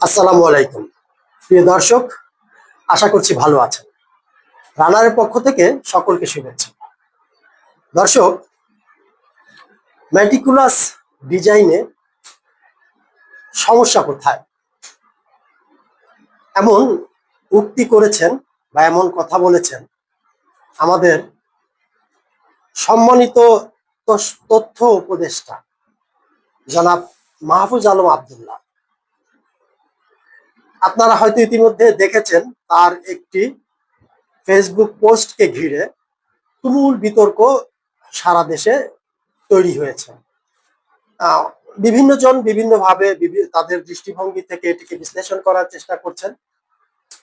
আসসালামু আলাইকুম। প্রিয় দর্শক, আশা করছি ভালো আছেন। রানারের পক্ষ থেকে সকলকে শুভেচ্ছা। দর্শক ম্যাটিকুলাস ডিজাইনে সমস্যা কোথায়? এমন উক্তি করেছেন বা এমন কথা বলেছেন আমাদের সম্মানিত তথ্য উপদেষ্টা জনাব মাহফুজ আলম আবদুল্লাহ। আপনারা হয়তো ইতিমধ্যে দেখেছেন তার একটি ফেসবুক পোস্টকে ঘিরে তুমুল বিতর্ক সারা দেশে তৈরি হয়েছে। বিভিন্ন জন বিভিন্নভাবে বিভি- তাদের দৃষ্টিভঙ্গি থেকে এটিকে বিশ্লেষণ করার চেষ্টা করছেন।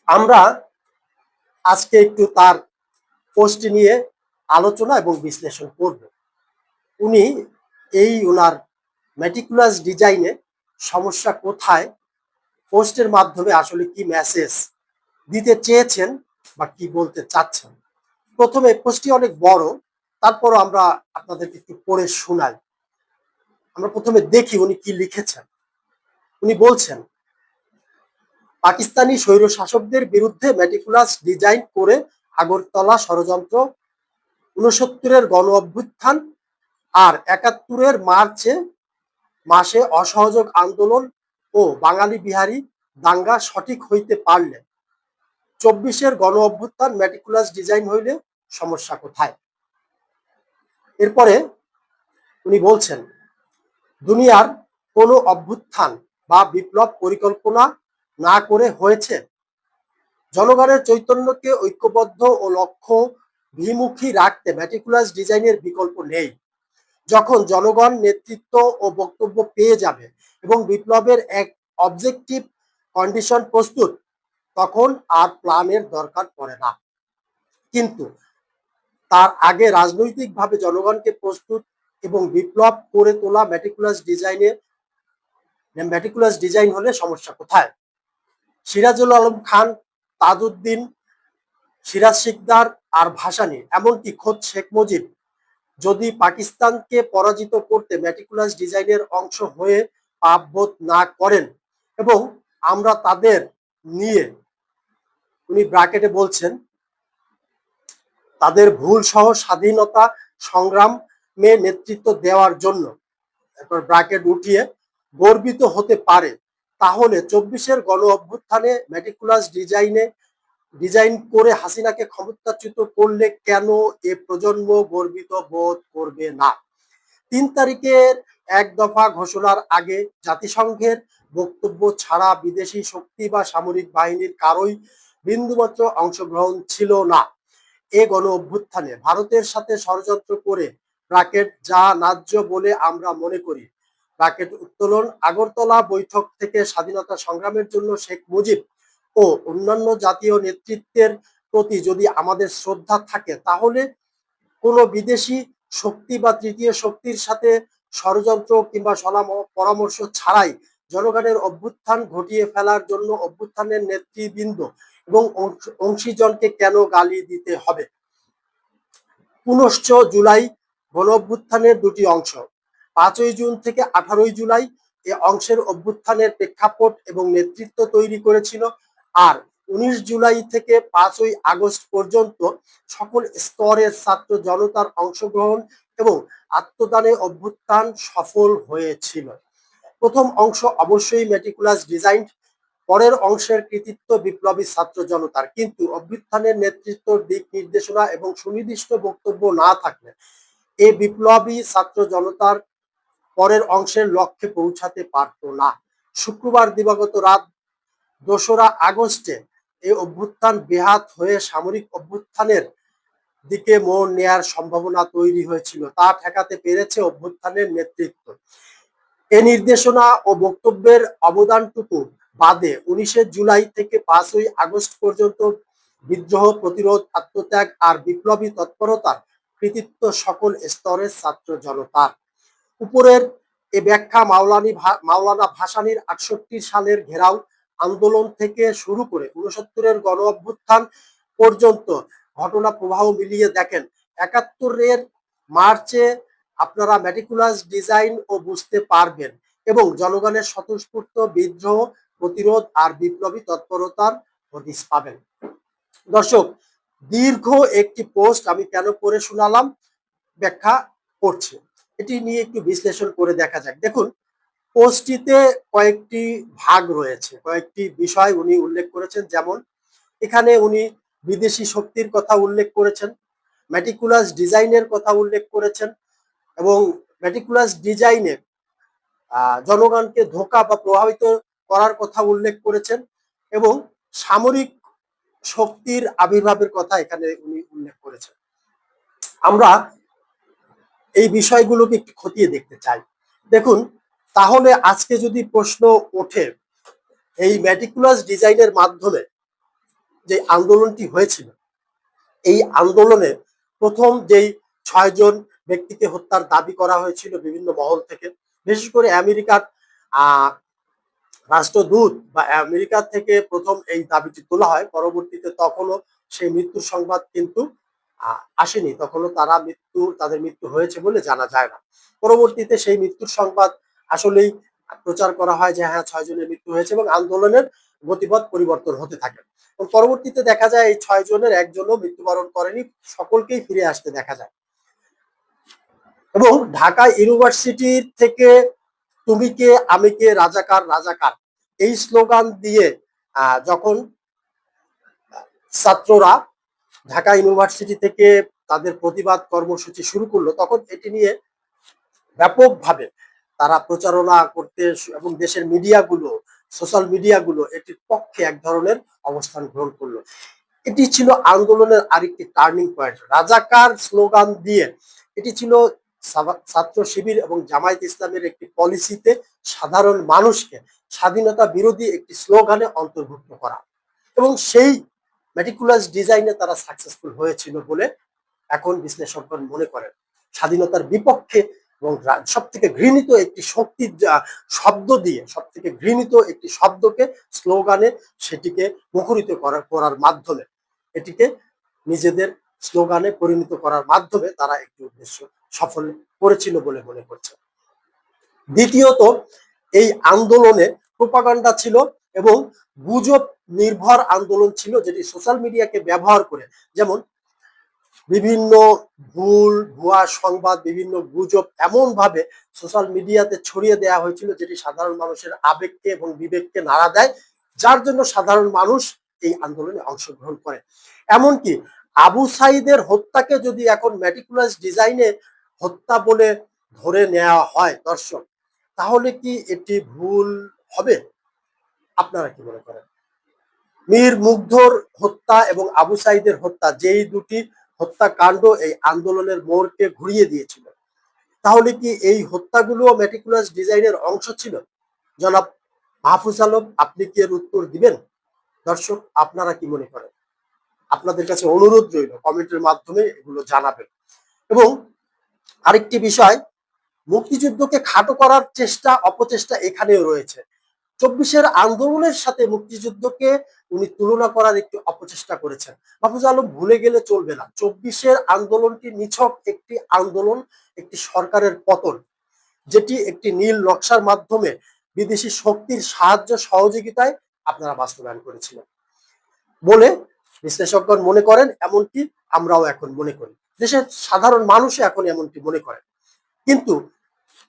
আমরা আজকে একটু তার পোস্টটি নিয়ে আলোচনা এবং বিশ্লেষণ করব। উনি এই ওনার মেটিকুলাস ডিজাইনে সমস্যা কোথায় পোস্টের মাধ্যমে আসলে কি মেসেজ দিতে চেয়েছেন বা কি বলতে চাচ্ছেন। প্রথমে পোস্টটি অনেক বড়, তারপরও আমরা আপনাদেরকে একটু পড়ে শোনাই। আমরা প্রথমে দেখি উনি কি লিখেছেন। উনি বলছেন, পাকিস্তানি স্বৈর শাসকদের বিরুদ্ধে মেটিকুলাস ডিজাইন করে আগরতলা ষড়যন্ত্র উনসত্তরের গণ অভ্যুত্থান আর একাত্তরের মার্চে মাসে অসহযোগ আন্দোলন ও বাঙালি বিহারী দাঙ্গা সঠিক হইতে পারলে। চব্বিশের গণ অভ্যুত্থান ম্যাটিকুলাস ডিজাইন হইলে সমস্যা কোথায়? এরপরে উনি বলছেন, দুনিয়ার কোনো অভ্যুত্থান বা বিপ্লব পরিকল্পনা না করে হয়েছে। জনগণের চৈতন্যকে ঐক্যবদ্ধ ও লক্ষ্য বিমুখী রাখতে ম্যাটিকুলাস ডিজাইনের বিকল্প নেই। যখন জনগণ নেতৃত্ব ও বক্তব্য পেয়ে যাবে এবং বিপ্লবের এক অবজেক্টিভ কন্ডিশন প্রস্তুত, তখন আর প্ল্যানের দরকার পড়ে না। কিন্তু তার আগে রাজনৈতিকভাবে জনগণকে প্রস্তুত এবং বিপ্লব করে তোলা ম্যাটিকুলাস ডিজাইনে ম্যাটিকুলাস ডিজাইন হলে সমস্যা কোথায়? সিরাজুল আলম খান, তাজউদ্দিন, সিরাজ শিকদার আর ভাসানি, এমনকি খোদ শেখ মুজিব, যদি পাকিস্তানকে পরাজিত করতে ম্যাটিকুলাস ডিজাইনের অংশ হয়ে পাপবোধ না করেন এবং আমরা তাদের নিয়ে, উনি ব্রাকেটে বলছেন, তাদের ভুল সহ স্বাধীনতা সংগ্রামে নেতৃত্ব দেওয়ার জন্য, এরপর ব্রাকেট উঠিয়ে, গর্বিত হতে পারে, তাহলে চব্বিশের গণ অভ্যুত্থানে ম্যাটিকুলাস ডিজাইনে ডিজাইন করে হাসিনাকে ক্ষমতাচ্যুত করলে কেন এ প্রজন্ম গর্বিত বোধ করবে না? তিন তারিখের এক দফা ঘোষণার আগে জাতিসংঘের বক্তব্য ছাড়া বিদেশি শক্তি বা সামরিক বাহিনীর কারোই বিন্দুমাত্র অংশগ্রহণ ছিল না। এ গণ অভ্যুত্থানে ভারতের সাথে ষড়যন্ত্র করে ব্রাকেট যা ন্যায্য বলে আমরা মনে করি। ব্রাকেট উত্তোলন আগরতলা বৈঠক থেকে স্বাধীনতা সংগ্রামের জন্য শেখ মুজিব ও অন্যান্য জাতীয় নেতৃত্বের প্রতি যদি আমাদের শ্রদ্ধা থাকে, তাহলে কোনো বিদেশি শক্তি বা তৃতীয় শক্তির সাথে ষড়যন্ত্র কিংবা সলাম- পরামর্শ ছাড়াই জনগণের অভ্যুত্থান ঘটিয়ে ফেলার জন্য অভ্যুত্থানের নেতৃবৃন্দ এবং অংশ- অংশীজনকে কেন গালি দিতে হবে? পুনশ্চ জুলাই গণ অভ্যুত্থানের দুটি অংশ। পাঁচই জুন থেকে আঠারোই জুলাই এ অংশের অভ্যুত্থানের প্রেক্ষাপট এবং নেতৃত্ব তৈরি করেছিল আর উনিশ জুলাই থেকে পাঁচই আগস্ট পর্যন্ত সকল স্তরের ছাত্র জনতার অংশগ্রহণ এবং আত্মদানে অভ্যুত্থান সফল হয়েছিল। প্রথম অংশ অবশ্যই মেটিকুলাস ডিজাইন, পরের অংশের কৃতিত্ব বিপ্লবী ছাত্র জনতার। কিন্তু অভ্যুত্থানের নেতৃত্ব দিক নির্দেশনা এবং সুনির্দিষ্ট বক্তব্য না থাকলে এই বিপ্লবী ছাত্র জনতার পরের অংশের লক্ষ্যে পৌঁছাতে পারত না। শুক্রবার দিবাগত রাত দোসরা আগস্টে এই অভ্যুত্থান বেহাত হয়ে সামরিক অভ্যুত্থানের দিকে মোড় নেয়ার সম্ভাবনা তৈরি হয়েছিল। তা ঠেকাতে পেরেছে অভ্যুত্থানের নেতৃত্ব। এ নির্দেশনা ও বক্তব্যের অবদানটুকু বাদে উনিশে জুলাই থেকে পাঁচই আগস্ট পর্যন্ত বিদ্রোহ, প্রতিরোধ, আত্মত্যাগ আর বিপ্লবী তৎপরতার কৃতিত্ব সকল স্তরের ছাত্র জনতার উপরের এ ব্যাখ্যা মাওলানি মাওলানা ভাসানীর আটষট্টি সালের ঘেরাও আন্দোলন থেকে শুরু করে উনসত্তরের গণ অভ্যুত্থান পর্যন্ত ঘটনা প্রবাহ মিলিয়ে দেখেন, একাত্তরের মার্চে আপনারা ম্যাটিকুলাস ডিজাইন ও বুঝতে পারবেন এবং জনগণের স্বতঃস্ফূর্ত বিদ্রোহ, প্রতিরোধ আর বিপ্লবী তৎপরতার হদিস পাবেন। দর্শক, দীর্ঘ একটি পোস্ট আমি কেন পড়ে শোনালাম? ব্যাখ্যা করছি। এটি নিয়ে একটু বিশ্লেষণ করে দেখা যাক। দেখুন পোস্টটিতে কয়েকটি ভাগ রয়েছে, কয়েকটি বিষয় উনি উল্লেখ করেছেন। যেমন, এখানে উনি বিদেশি শক্তির কথা উল্লেখ করেছেন ম্যাটিকুলাস ডিজাইনের কথা উল্লেখ করেছেন এবং ম্যাটিকুলাস ডিজাইনে জনগণকে ধোকা বা প্রভাবিত করার কথা উল্লেখ করেছেন এবং সামরিক শক্তির আবির্ভাবের কথা এখানে উনি উল্লেখ করেছেন। আমরা এই বিষয়গুলোকে একটু খতিয়ে দেখতে চাই। দেখুন তাহলে আজকে যদি প্রশ্ন ওঠে এই ম্যাটিকুলাস ডিজাইনের মাধ্যমে যে আন্দোলনটি হয়েছিল, এই আন্দোলনে প্রথম যেই ছয়জন ব্যক্তিকে হত্যার দাবি করা হয়েছিল বিভিন্ন মহল থেকে, বিশেষ করে আমেরিকার রাষ্ট্রদূত বা আমেরিকা থেকে প্রথম এই দাবিটি তোলা হয়, পরবর্তীতে তখনও সেই মৃত্যুর সংবাদ কিন্তু আসেনি। তখনও তারা মৃত্যু, তাদের মৃত্যু হয়েছে বলে জানা যায় না। পরবর্তীতে সেই মৃত্যুর সংবাদ আসলেই প্রচার করা হয় যে হ্যাঁ ছয় জনের মৃত্যু হয়েছে এবং আন্দোলনের গতিপথ পরিবর্তন হতে থাকে। এবং পরবর্তীতে দেখা যায় এই ছয় জনের একজনও মৃত্যুবরণ করেনি, সকলকেই ফিরে আসতে দেখা যায়। এবং ঢাকা ইউনিভার্সিটি থেকে তুমি কে, আমি কে রাজাকার রাজাকার এই স্লোগান দিয়ে যখন ছাত্ররা ঢাকা ইউনিভার্সিটি থেকে তাদের প্রতিবাদ কর্মসূচি শুরু করল, তখন এটি নিয়ে ব্যাপকভাবে তারা প্রচারণা করতে এবং দেশের মিডিয়াগুলো সোশ্যাল মিডিয়াগুলো এটির পক্ষে এক ধরনের অবস্থান গ্রহণ করল। এটি ছিল আন্দোলনের আরেকটি টার্নিং পয়েন্ট রাজাকার স্লোগান দিয়ে এটি ছিল ছাত্র শিবির এবং জামায়াত ইসলামের একটি পলিসিতে সাধারণ মানুষকে স্বাধীনতা বিরোধী একটি স্লোগানে অন্তর্ভুক্ত করা। এবং সেই মেটিকুলাস ডিজাইনে তারা সাকসেসফুল হয়েছিল বলে এখন বিশ্লেষকগণ মনে করেন। স্বাধীনতার বিপক্ষে এবং সব থেকে ঘৃণিত একটি শক্তির শব্দ দিয়ে সব থেকে ঘৃণিত একটি শব্দকে স্লোগানে সেটিকে মুখরিত করার করার মাধ্যমে, এটিকে নিজেদের স্লোগানে পরিণত করার মাধ্যমে তারা একটি উদ্দেশ্য সফল করেছিল বলে মনে করছে। দ্বিতীয়ত, এই আন্দোলনে প্রোপাগান্ডা ছিল এবং গুজব নির্ভর আন্দোলন ছিল যেটি সোশ্যাল মিডিয়াকে ব্যবহার করে, যেমন বিভিন্ন ভুল, ভুয়া সংবাদ, বিভিন্ন গুজব এমন ভাবে সোশ্যাল মিডিয়াতে ছড়িয়ে দেওয়া হয়েছিল যেটি সাধারণ মানুষের আবেগকে এবং বিবেককে নাড়া দেয়, যার জন্য সাধারণ মানুষ এই আন্দোলনে অংশগ্রহণ করে। এমনকি আবু সাইদের হত্যাকে যদি এখন ম্যাটিকুলাস ডিজাইনে হত্যা বলে ধরে নেওয়া হয় দর্শক, তাহলে কি এটি ভুল হবে? আপনারা কি মনে করেন? মীর মুগ্ধর হত্যা এবং আবু সাইদের হত্যা, যেই দুটি হত্যাকাণ্ড এই আন্দোলনের মোড়কে ঘুরিয়ে দিয়েছিল। তাহলে কি এই হত্যাগুলো মেটিকুলাস ডিজাইনের অংশ ছিল? জনাব মাহফুজ আলম, আপনি কি এর উত্তর দিবেন? দর্শক, আপনারা কি মনে করেন? আপনাদের কাছে অনুরোধ রইল, কমেন্টের মাধ্যমে এগুলো জানাবেন। এবং আরেকটি বিষয়, মুক্তিযুদ্ধকে খাটো করার চেষ্টা, অপচেষ্টা এখানেও রয়েছে। চব্বিশের আন্দোলনের সাথে মুক্তিযুদ্ধকে উনি তুলনা করার একটি অপচেষ্টা করেছেন। মাহফুজ আলম ভুলে গেলে চলবে না। চব্বিশের আন্দোলনটি নিছক একটি আন্দোলন, একটি সরকারের পতন, যেটি একটি নীল নকশার মাধ্যমে বিদেশি শক্তির সাহায্য সহযোগিতায় আপনারা বাস্তবায়ন করেছিলেন। বলে বিশ্লেষকগণ মনে করেন এমনকি আমরাও এখন মনে করি। দেশের সাধারণ মানুষও এখন এমনটি মনে করেন। কিন্তু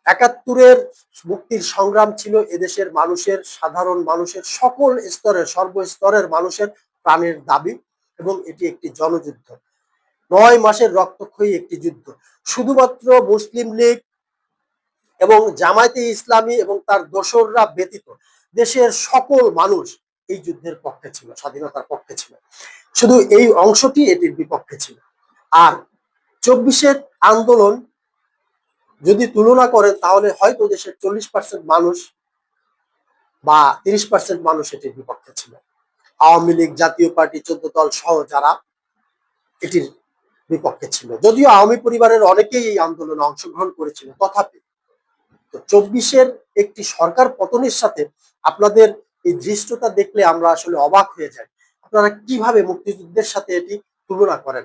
একাত্তরের মুক্তির সংগ্রাম ছিল এদেশের মানুষের, সাধারণ মানুষের, সকল স্তরের, সর্বস্তরের মানুষের প্রাণের দাবি এবং এটি একটি জনযুদ্ধ। নয় মাসের রক্তক্ষয়ী একটি যুদ্ধ। শুধুমাত্র মুসলিম লীগ এবং জামায়াতে ইসলামী এবং তার দোসররা ব্যতীত দেশের সকল মানুষ এই যুদ্ধের পক্ষে ছিল, স্বাধীনতার পক্ষে ছিল। শুধু এই অংশটি এটির বিপক্ষে ছিল। আর চব্বিশের আন্দোলন যদি তুলনা করেন, তাহলে হয়তো দেশের চল্লিশ পার্সেন্ট মানুষ বা তিরিশ পার্সেন্ট মানুষ এটির বিপক্ষে ছিল। আওয়ামী লীগ, জাতীয় পার্টি, চোদ্দ দল সহ যারা এটির বিপক্ষে ছিল। যদিও আওয়ামী পরিবারের অনেকেই এই আন্দোলনে অংশগ্রহণ করেছিল, তথাপি। তো চব্বিশের একটি সরকার পতনের সাথে আপনাদের এই দৃষ্টতা দেখলে আমরা আসলে অবাক হয়ে যাই। আপনারা কীভাবে মুক্তিযুদ্ধের সাথে এটি তুলনা করেন?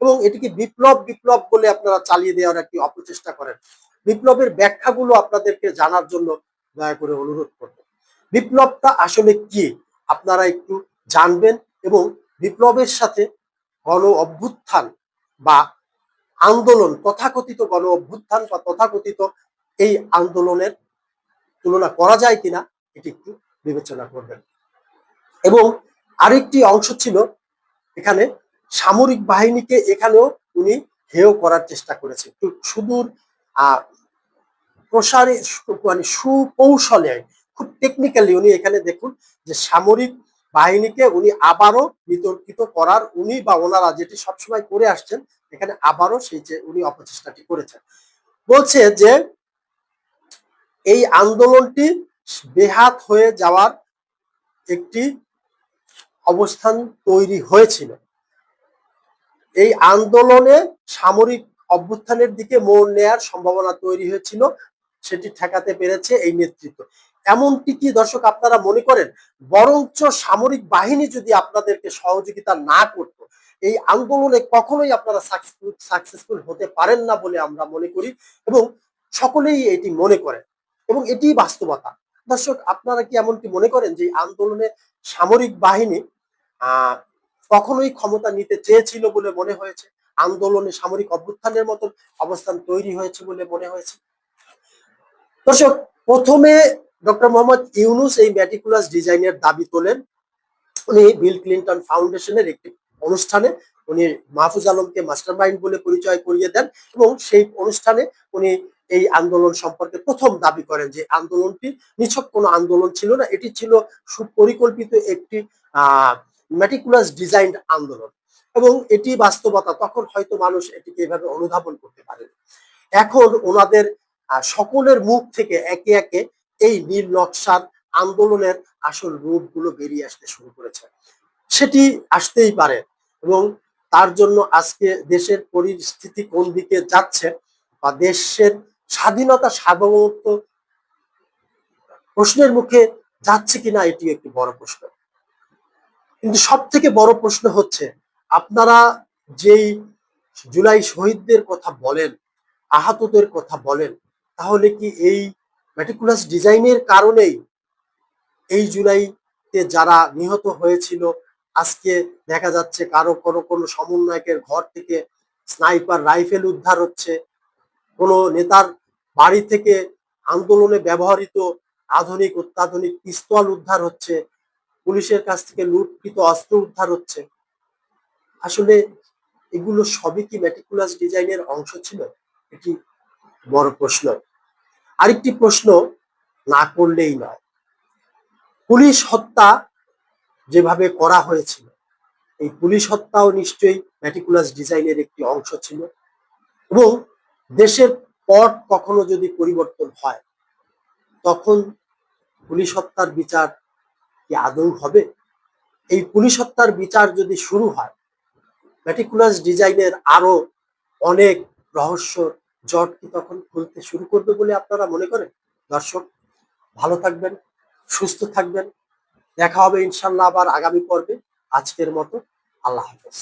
এবং এটিকে বিপ্লব বিপ্লব বলে আপনারা চালিয়ে দেওয়ার একটি অপচেষ্টা করেন। বিপ্লবের ব্যাখ্যাগুলো আপনাদেরকে জানার জন্য দয়া করে অনুরোধ করব। বিপ্লবটা আসলে কি? আপনারা একটু জানবেন এবং বিপ্লবের সাথে গণ অভ্যুত্থান বা আন্দোলন, তথাকথিত গণ অভ্যুত্থান বা তথাকথিত এই আন্দোলনের তুলনা করা যায় কিনা, এটি একটু বিবেচনা করবেন। এবং আরেকটি অংশ ছিল এখানে সামরিক বাহিনীকে এখানেও উনি হেয় করার চেষ্টা করেছে সুদূর প্রসারে মানে সুকৌশলে, খুব টেকনিক্যালি উনি এখানে দেখুন যে সামরিক বাহিনীকে উনি আবারও বিতর্কিত করার উনি বা ওনারা যেটি সবসময় করে আসছেন, এখানে আবারও সেই যে উনি অপচেষ্টাটি করেছেন। বলছে যে এই আন্দোলনটি বেহাত হয়ে যাওয়ার একটি অবস্থান তৈরি হয়েছিল। এই আন্দোলনে সামরিক অভ্যুত্থানের দিকে মোড় নেয়ার সম্ভাবনা তৈরি হয়েছিল, সেটি ঠেকাতে পেরেছে এই নেতৃত্ব। এমনটি কি দর্শক আপনারা মনে করেন? বরঞ্চ সামরিক বাহিনী যদি আপনাদেরকে সহযোগিতা না করতো, এই আন্দোলনে কখনোই আপনারা সাকসেসফুল হতে পারেন না বলে আমরা মনে করি এবং সকলেই এটি মনে করেন এবং এটি বাস্তবতা। দর্শক, আপনারা কি এমনটি মনে করেন যে আন্দোলনে সামরিক বাহিনী কখনোই ক্ষমতা নিতে চেয়েছিল বলে মনে হয়েছে। আন্দোলনে সামরিক অভ্যুত্থানের মতো অবস্থান তৈরি হয়েছে বলে মনে হয়েছে। দর্শক, প্রথমে ডক্টর মোহাম্মদ ইউনুস এই ম্যাটিকুলাস ডিজাইনের দাবি তোলেন। উনি বিল ক্লিন্টন ফাউন্ডেশনের একটি অনুষ্ঠানে উনি মাহফুজ আলমকে মাস্টার মাইন্ড বলে পরিচয় করিয়ে দেন এবং সেই অনুষ্ঠানে উনি এই আন্দোলন সম্পর্কে প্রথম দাবি করেন যে আন্দোলনটি নিছক কোনো আন্দোলন ছিল না। এটি ছিল সুপরিকল্পিত একটি, আহ ম্যাটিকুলাস ডিজাইন আন্দোলন। এবং এটি বাস্তবতা, তখন হয়তো মানুষ এটিকে এভাবে অনুধাবন করতে পারে এখন ওনাদের সকলের মুখ থেকে একে একে এই নীল নকশার আন্দোলনের আসল রূপগুলো বেরিয়ে আসতে শুরু করেছে। সেটি আসতেই পারে এবং তার জন্য আজকে দেশের পরিস্থিতি কোন দিকে যাচ্ছে বা দেশের স্বাধীনতা সার্বভৌমত্ব প্রশ্নের মুখে যাচ্ছে কিনা এটি একটি বড় প্রশ্ন। কিন্তু সব থেকে বড় প্রশ্ন হচ্ছে, আপনারা যেই জুলাই শহীদদের কথা বলেন, আহতদের কথা বলেন, তাহলে কি এই ম্যাটিকুলাস ডিজাইনের কারণেই এই জুলাইতে যারা নিহত হয়েছিল, আজকে দেখা যাচ্ছে কারও কোনো কোনো সমন্বয়কের ঘর থেকে স্নাইপার রাইফেল উদ্ধার হচ্ছে, কোনো নেতার বাড়ি থেকে আন্দোলনে ব্যবহৃত আধুনিক অত্যাধুনিক পিস্তল উদ্ধার হচ্ছে পুলিশের কাছ থেকে লুটকৃত অস্ত্র উদ্ধার হচ্ছে। আসলে এগুলো সবই কি ম্যাটিকুলাস ডিজাইনের অংশ ছিল? এটি বড় প্রশ্ন। আরেকটি প্রশ্ন না করলেই নয়। পুলিশ হত্যা যেভাবে করা হয়েছিল, এই পুলিশ হত্যাও নিশ্চয়ই ম্যাটিকুলাস ডিজাইনের একটি অংশ ছিল। এবং দেশের পট কখনো যদি পরিবর্তন হয়, তখন পুলিশ হত্যার বিচার কি আদৌ হবে? এই পুলিশ হত্যার বিচার যদি শুরু হয় ম্যাটিকুলাস ডিজাইনের আরও অনেক রহস্য জট কি তখন খুলতে শুরু করবে বলে আপনারা মনে করেন? দর্শক, ভালো থাকবেন, সুস্থ থাকবেন। দেখা হবে ইনশাল্লাহ আবার আগামী পর্বে। আজকের মতো আল্লাহ হাফেজ।